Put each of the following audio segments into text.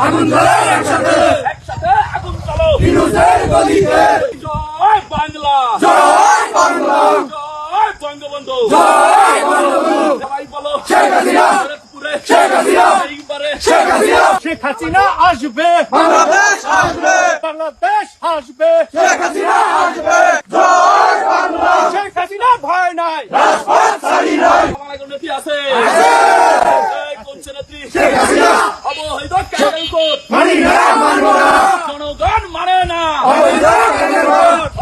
আগুন ধরে একসাথে। একসাথে গলিতে জয় বাংলা। জয় বাংলা। জয় বঙ্গবন্ধু। জয় বঙ্গবন্ধু। সবাই শেখ হাসিনা। শেখ হাসিনা। শেখ হাসিনা। শেখ হাসিনা আসবে। বাংলাদেশ আসবে। বাংলাদেশ আসবে। শেখ হাসিনা আসবে। জয় বাংলা। শেখ হাসিনা ভয় নাই। রাজপথ ছাড়ি নাই। আমার কোনো আছে। কোনছে নেত্রী অবহিত ক্যান্ডেল কোড। জনগণ মানে না।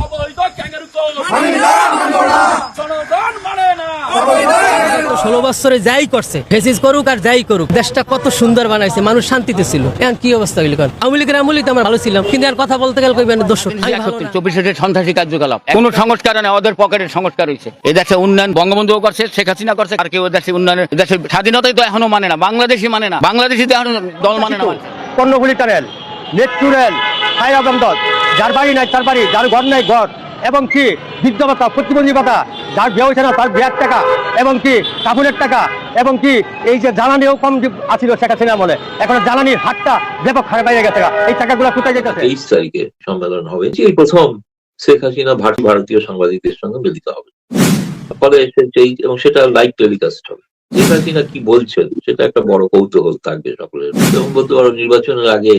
অবৈধ ক্যাঙ্গারু কোড। জনগণ মানে না ষোলো বছরে যাই করছে ফেসিস করুক আর যাই করুক দেশটা কত সুন্দর বানাইছে মানুষ শান্তিতে ছিল। এখন কি অবস্থা গেল আওয়ামী লীগের আমলি তো আমার ভালো ছিলাম কিন্তু আর কথা বলতে গেলে কইবেন দর্শক। চব্বিশে সন্ত্রাসী কার্যকলাপ কোন সংস্কার নেই ওদের পকেটের সংস্কার হয়েছে এই দেশে উন্নয়ন বঙ্গবন্ধুও করছে শেখ হাসিনা করছে আর কেউ দেশে উন্নয়নের দেশের স্বাধীনতাই তো এখনও মানে না বাংলাদেশি মানে না। বাংলাদেশি তো এখনও দল মানে না। পণ্যগুলি টানেল নেট্রুরেল ফায়ার দল যার বাড়ি নাই তার বাড়ি যার ঘর নাই ঘর এবং কি বৃদ্ধ ভাতা প্রতিবন্ধী ভাতা যার বিয়ে হয়েছে না, তার বিয়ার টাকা এবং কি কাপড়ের টাকা এবং কি এই যে জ্বালানিও কম আছিল শেখ হাসিনা বলে এখন জ্বালানির হাটটা ব্যাপক হারে বাইরে গেছে এই টাকাগুলো কোথায় যেতেছে তেইশ তারিখে সম্মেলন হবে। এই প্রথম শেখ হাসিনা ভারত ভারতীয় সাংবাদিকদের সঙ্গে মিলিত হবে। ফলে সেই এবং সেটা লাইভ টেলিকাস্ট হবে। শেখ হাসিনা কি বলছেন, সেটা একটা বড় কৌতূহল থাকবে সকলের এবং বলতে পারো নির্বাচনের আগে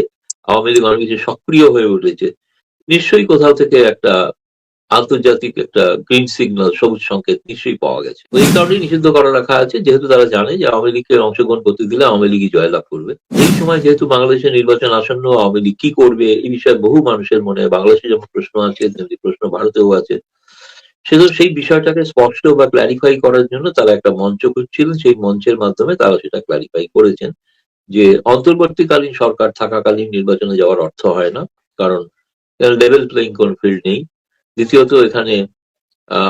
আওয়ামী লীগ অনেক বেশি সক্রিয় হয়ে উঠেছে। নিশ্চয়ই কোথাও থেকে একটা আন্তর্জাতিক একটা গ্রিন সিগন্যাল সবুজ সংকেত নিশ্চয়ই পাওয়া গেছে। এই কারণেই নিষিদ্ধ করা রাখা আছে, যেহেতু তারা জানে যে আওয়ামী লীগের অংশগ্রহণ করতে দিলে আওয়ামী লীগই জয়লাভ করবে। এই সময় যেহেতু বাংলাদেশের নির্বাচন আসন্ন, আওয়ামী লীগ কি করবে এই বিষয়ে বহু মানুষের মনে, বাংলাদেশে যেমন প্রশ্ন আছে, তেমনি প্রশ্ন ভারতেও আছে। সেজন্য সেই বিষয়টাকে স্পষ্ট বা ক্ল্যারিফাই করার জন্য তারা একটা মঞ্চ খুঁজছিলেন। সেই মঞ্চের মাধ্যমে তারা সেটা ক্ল্যারিফাই করেছেন যে অন্তর্বর্তীকালীন সরকার থাকাকালীন নির্বাচনে যাওয়ার অর্থ হয় না, কারণ লেভেল প্লেইং কোন ফিল্ড নেই। দ্বিতীয়ত এখানে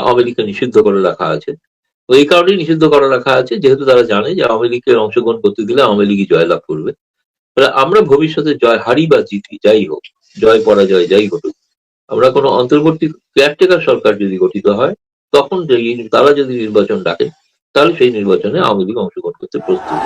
আওয়ামী লীগকে নিষিদ্ধ করে রাখা আছে। তো এই কারণেই নিষিদ্ধ করে রাখা আছে, যেহেতু তারা জানে যে আওয়ামী লীগের অংশগ্রহণ করতে দিলে আওয়ামী লীগই জয়লাভ করবে। আমরা ভবিষ্যতে জয় হারি বা জিতি, যাই হোক, জয় পরাজয় যাই ঘটুক, আমরা কোনো অন্তর্বর্তী কেয়ারটেকার সরকার যদি গঠিত হয়, তখন তারা যদি নির্বাচন ডাকে, তাহলে সেই নির্বাচনে আওয়ামী লীগ অংশগ্রহণ করতে প্রস্তুত।